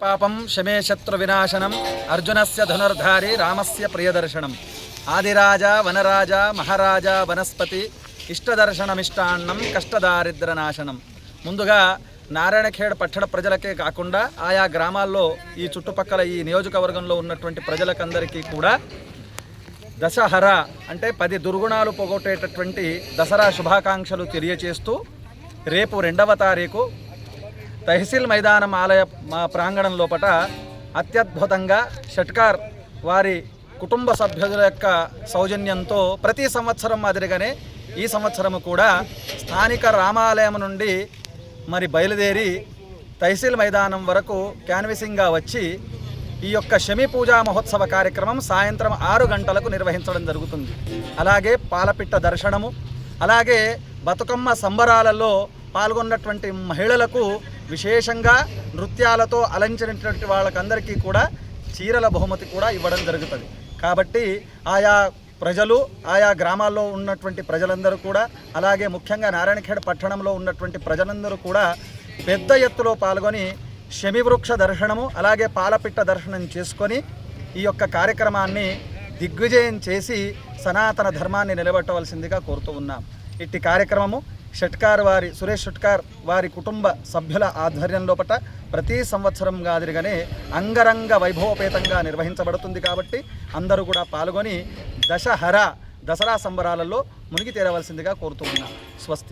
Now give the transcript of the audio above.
పాపం శమే శత్రు వినాశనం అర్జునస్య ధనుర్ధారి రామస్య ప్రియదర్శనం. ఆదిరాజా వనరాజా మహారాజా వనస్పతి ఇష్టదర్శనమిష్టాన్నం కష్టదారిద్రనాశనం. ముందుగా నారాయణఖేడ్ పట్టణ ప్రజలకే కాకుండా ఆయా గ్రామాల్లో ఈ చుట్టుపక్కల ఈ నియోజకవర్గంలో ఉన్నటువంటి ప్రజలకందరికీ కూడా దశహర అంటే పది దుర్గుణాలు పోగొట్టేటటువంటి దసరా శుభాకాంక్షలు తెలియచేస్తూ రేపు రెండవ తారీఖు తహసీల్ మైదానం ఆలయ మా ప్రాంగణం లోపట అత్యద్భుతంగా షట్కార్ వారి కుటుంబ సభ్యుల యొక్క సౌజన్యంతో ప్రతి సంవత్సరం మాదిరిగానే ఈ సంవత్సరము కూడా స్థానిక రామాలయం నుండి మరి బయలుదేరి తహసీల్ మైదానం వరకు క్యాన్వసింగ్గా వచ్చి ఈ యొక్క శమి పూజా మహోత్సవ కార్యక్రమం సాయంత్రం ఆరు గంటలకు నిర్వహించడం జరుగుతుంది. అలాగే పాలపిట్ట దర్శనము అలాగే బతుకమ్మ సంబరాలలో పాల్గొన్నటువంటి మహిళలకు విశేషంగా నృత్యాలతో అలంకరించినటువంటి వాళ్ళకందరికీ కూడా చీరల బహుమతి కూడా ఇవ్వడం జరుగుతుంది. కాబట్టి ఆయా ప్రజలు ఆయా గ్రామాల్లో ఉన్నటువంటి ప్రజలందరూ కూడా అలాగే ముఖ్యంగా నారాయణఖేడ్ పట్టణంలో ఉన్నటువంటి ప్రజలందరూ కూడా పెద్ద ఎత్తులో పాల్గొని శమివృక్ష దర్శనము అలాగే పాలపిట్ట దర్శనం చేసుకొని ఈ యొక్క కార్యక్రమాన్ని దిగ్విజయం చేసి సనాతన ధర్మాన్ని నిలబెట్టవలసిందిగా కోరుతూ ఉన్నాం. ఇట్టి కార్యక్రమము షట్కార్ వారి సురేష్ షట్కార్ వారి కుటుంబ సభ్యుల ఆధ్వర్యంలో పట ప్రతి సంవత్సరం మాదిరిగానే అంగరంగ వైభవపేతంగా నిర్వహించబడుతుంది కాబట్టి అందరూ కూడా పాల్గొని దశహర దసరా సంబరాలలో మునిగి తేరవలసిందిగా కోరుతూ ఉన్నాను స్వస్తి.